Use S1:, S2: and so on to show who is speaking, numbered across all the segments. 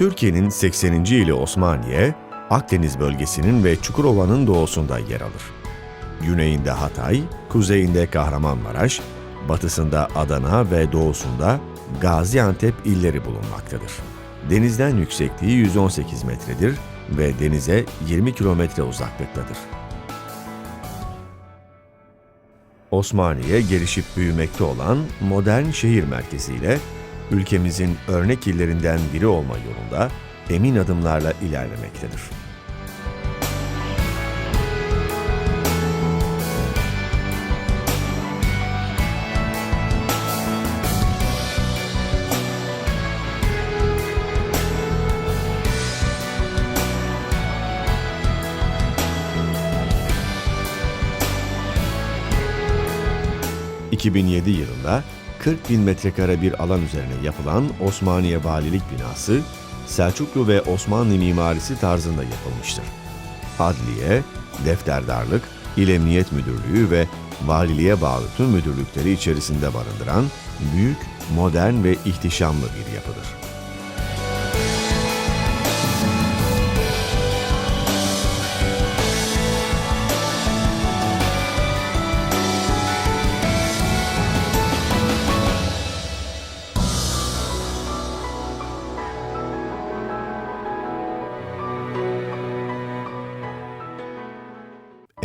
S1: Türkiye'nin 80. ili Osmaniye, Akdeniz bölgesinin ve Çukurova'nın doğusunda yer alır. Güneyinde Hatay, kuzeyinde Kahramanmaraş, batısında Adana ve doğusunda Gaziantep illeri bulunmaktadır. Denizden yüksekliği 118 metredir ve denize 20 kilometre uzaklıktadır. Osmaniye gelişip büyümekte olan modern şehir merkeziyle ülkemizin örnek illerinden biri olma yolunda emin adımlarla ilerlemektedir. ...2007 yılında 40 bin metrekare bir alan üzerine yapılan Osmaniye Valilik binası, Selçuklu ve Osmanlı mimarisi tarzında yapılmıştır. Adliye, defterdarlık, İl Emniyet Müdürlüğü ve valiliğe bağlı tüm müdürlükleri içerisinde barındıran büyük, modern ve ihtişamlı bir yapıdır.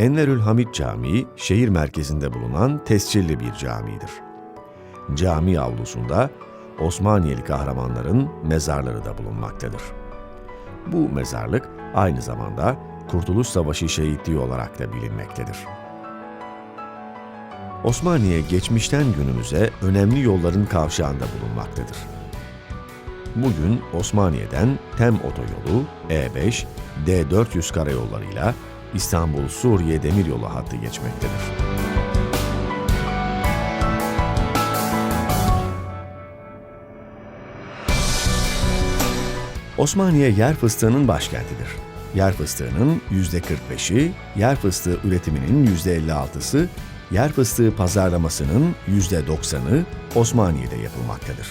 S1: Enverül Hamid Camii, şehir merkezinde bulunan tescilli bir camidir. Cami avlusunda Osmaniyeli kahramanların mezarları da bulunmaktadır. Bu mezarlık aynı zamanda Kurtuluş Savaşı şehitliği olarak da bilinmektedir. Osmaniye geçmişten günümüze önemli yolların kavşağında bulunmaktadır. Bugün Osmaniye'den Tem Otoyolu, E5, D400 karayollarıyla İstanbul-Suriye demiryolu hattı geçmektedir. Osmaniye yer fıstığının başkentidir. Yer fıstığının %45'i, yer fıstığı üretiminin %56'sı, yer fıstığı pazarlamasının %90'ı Osmaniye'de yapılmaktadır.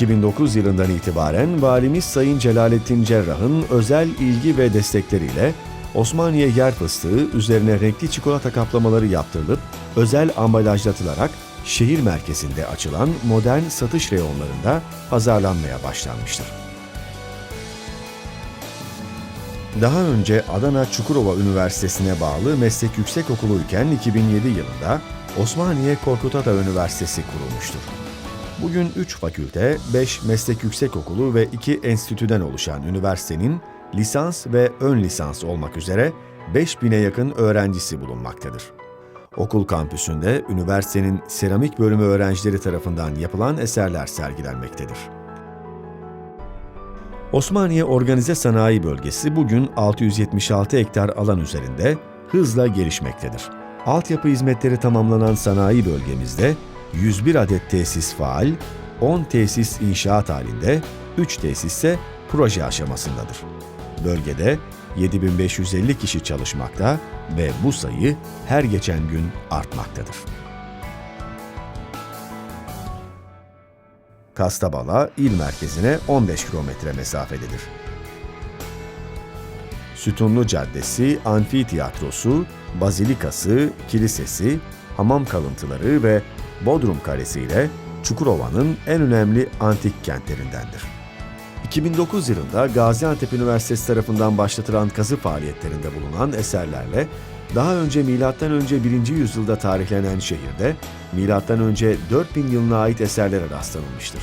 S1: ...2009 yılından itibaren Valimiz Sayın Celalettin Cerrah'ın özel ilgi ve destekleriyle Osmaniye yer fıstığı üzerine renkli çikolata kaplamaları yaptırılıp özel ambalajlatılarak şehir merkezinde açılan modern satış reyonlarında pazarlanmaya başlanmıştır. Daha önce Adana Çukurova Üniversitesi'ne bağlı meslek yüksekokuluyken 2007 yılında Osmaniye Korkut Ata Üniversitesi kurulmuştur. Bugün 3 fakülte, 5 meslek yüksekokulu ve 2 enstitüden oluşan üniversitenin lisans ve ön lisans olmak üzere 5000'e yakın öğrencisi bulunmaktadır. Okul kampüsünde üniversitenin seramik bölümü öğrencileri tarafından yapılan eserler sergilenmektedir. Osmaniye Organize Sanayi Bölgesi bugün 676 hektar alan üzerinde hızla gelişmektedir. Altyapı hizmetleri tamamlanan sanayi bölgemizde 101 adet tesis faal, 10 tesis inşaat halinde, 3 tesis ise proje aşamasındadır. Bölgede 7550 kişi çalışmakta ve bu sayı her geçen gün artmaktadır. Kastabala il merkezine 15 kilometre mesafededir. Sütunlu Caddesi, Amfiteyatrosu, Bazilikası, Kilisesi, hamam kalıntıları ve Bodrum Kalesi ile Çukurova'nın en önemli antik kentlerindendir. 2009 yılında Gaziantep Üniversitesi tarafından başlatılan kazı faaliyetlerinde bulunan eserlerle daha önce M.Ö. 1. yüzyılda tarihlenen şehirde M.Ö. 4000 yılına ait eserlere rastlanılmıştır.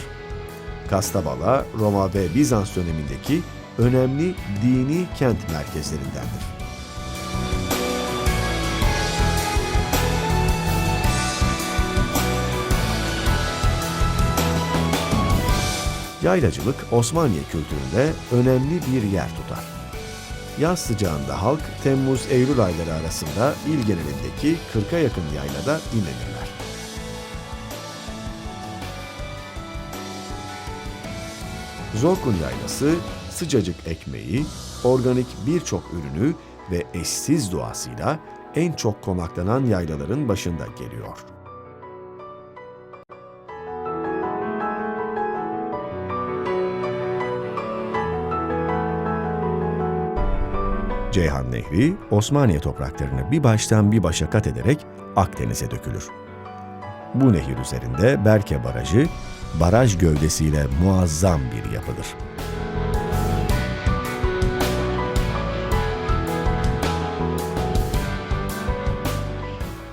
S1: Kastabala, Roma ve Bizans dönemindeki önemli dini kent merkezlerindendir. Yaylacılık Osmanlı kültüründe önemli bir yer tutar. Yaz sıcağında halk Temmuz-Eylül ayları arasında il genelindeki 40'a yakın yaylada dinlenirler. Zorkun Yaylası sıcacık ekmeği, organik birçok ürünü ve eşsiz doğasıyla en çok konaklanan yaylaların başında geliyor. Ceyhan Nehri, Osmaniye topraklarını bir baştan bir başa kat ederek Akdeniz'e dökülür. Bu nehir üzerinde Berke Barajı, baraj gövdesiyle muazzam bir yapıdır.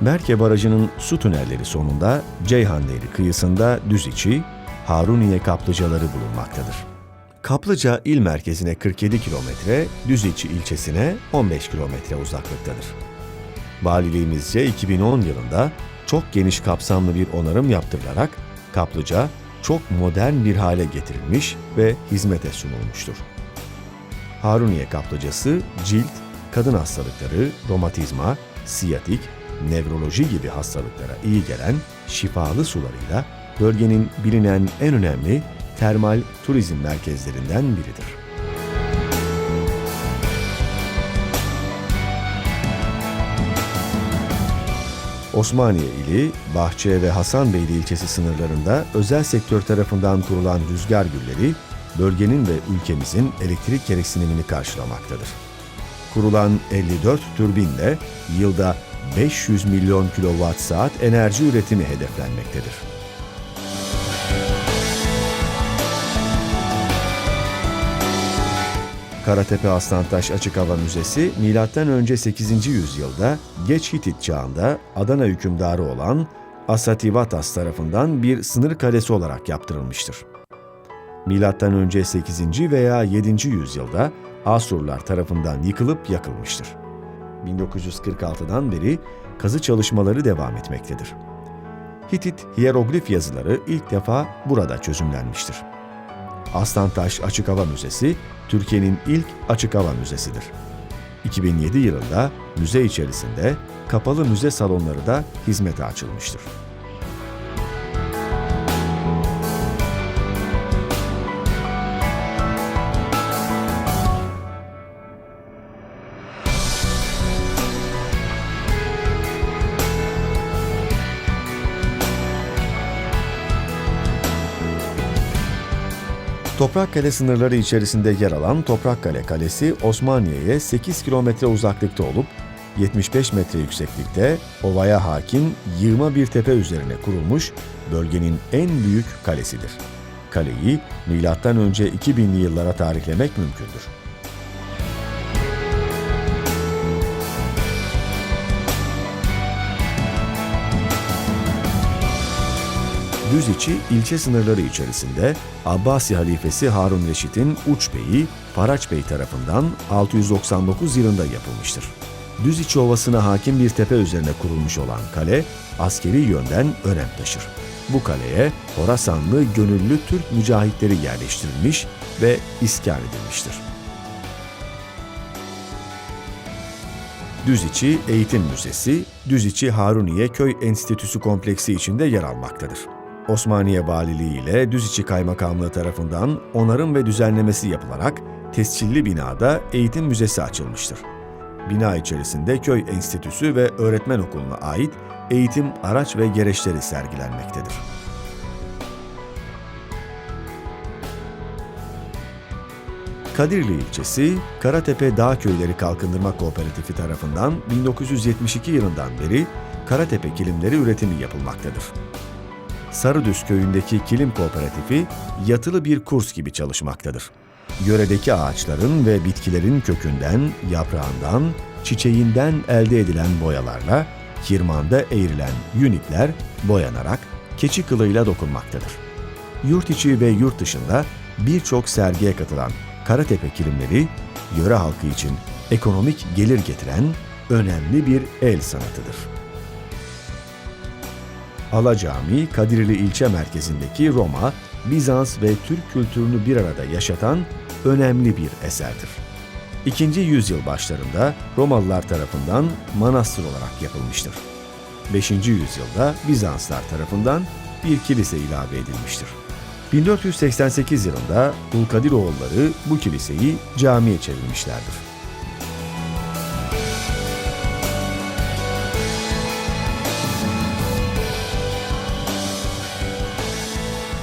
S1: Berke Barajı'nın su tünelleri sonunda Ceyhan Nehri kıyısında düz içi, Haruniye kaplıcaları bulunmaktadır. Kaplıca il merkezine 47 kilometre, Düziçi ilçesine 15 kilometre uzaklıktadır. Valiliğimizce 2010 yılında çok geniş kapsamlı bir onarım yaptırılarak Kaplıca çok modern bir hale getirilmiş ve hizmete sunulmuştur. Haruniye kaplıcası cilt, kadın hastalıkları, romatizma, siyatik, nevroloji gibi hastalıklara iyi gelen şifalı sularıyla bölgenin bilinen en önemli termal turizm merkezlerinden biridir. Osmaniye ili, Bahçe ve Hasanbeyli ilçesi sınırlarında özel sektör tarafından kurulan rüzgar gülleri, bölgenin ve ülkemizin elektrik gereksinimini karşılamaktadır. Kurulan 54 türbinle yılda 500 milyon kilowatt saat enerji üretimi hedeflenmektedir. Karatepe Aslantaş Açık Hava Müzesi M.Ö. 8. yüzyılda Geç Hitit çağında Adana hükümdarı olan Asativatas tarafından bir sınır kalesi olarak yaptırılmıştır. M.Ö. 8. veya 7. yüzyılda Asurlar tarafından yıkılıp yakılmıştır. 1946'dan beri kazı çalışmaları devam etmektedir. Hitit hieroglif yazıları ilk defa burada çözümlenmiştir. Aslantaş Açık Hava Müzesi, Türkiye'nin ilk açık hava müzesidir. 2007 yılında müze içerisinde kapalı müze salonları da hizmete açılmıştır. Toprakkale sınırları içerisinde yer alan Toprakkale Kalesi Osmaniye'ye 8 kilometre uzaklıkta olup 75 metre yükseklikte ovaya hakim yığma bir tepe üzerine kurulmuş bölgenin en büyük kalesidir. Kaleyi M.Ö. 2000'li yıllara tarihlemek mümkündür. Düziçi ilçe sınırları içerisinde Abbasi halifesi Harun Reşit'in Uç Bey'i Bey tarafından 699 yılında yapılmıştır. Düziçi Ovası'na hakim bir tepe üzerine kurulmuş olan kale askeri yönden önem taşır. Bu kaleye Horasanlı gönüllü Türk mücahitleri yerleştirilmiş ve iskan edilmiştir. Düziçi Eğitim Müzesi, Düziçi Haruniye Köy Enstitüsü kompleksi içinde yer almaktadır. Osmaniye Valiliği ile Düziçi Kaymakamlığı tarafından onarım ve düzenlemesi yapılarak tescilli binada eğitim müzesi açılmıştır. Bina içerisinde köy enstitüsü ve öğretmen okuluna ait eğitim araç ve gereçleri sergilenmektedir. Kadirli ilçesi, Karatepe Dağ Köyleri Kalkındırma Kooperatifi tarafından 1972 yılından beri Karatepe kilimleri üretimi yapılmaktadır. Sarıdüz köyündeki kilim kooperatifi yatılı bir kurs gibi çalışmaktadır. Yöredeki ağaçların ve bitkilerin kökünden, yaprağından, çiçeğinden elde edilen boyalarla kirmanda eğrilen yünipler boyanarak keçi kılıyla dokunmaktadır. Yurt içi ve yurt dışında birçok sergiye katılan Karatepe kilimleri, yöre halkı için ekonomik gelir getiren önemli bir el sanatıdır. Ala Camii, Kadirli ilçe merkezindeki Roma, Bizans ve Türk kültürünü bir arada yaşatan önemli bir eserdir. İkinci yüzyıl başlarında Romalılar tarafından manastır olarak yapılmıştır. 5. yüzyılda Bizanslar tarafından bir kilise ilave edilmiştir. 1488 yılında Hulkadiroğulları bu kiliseyi camiye çevirmişlerdir.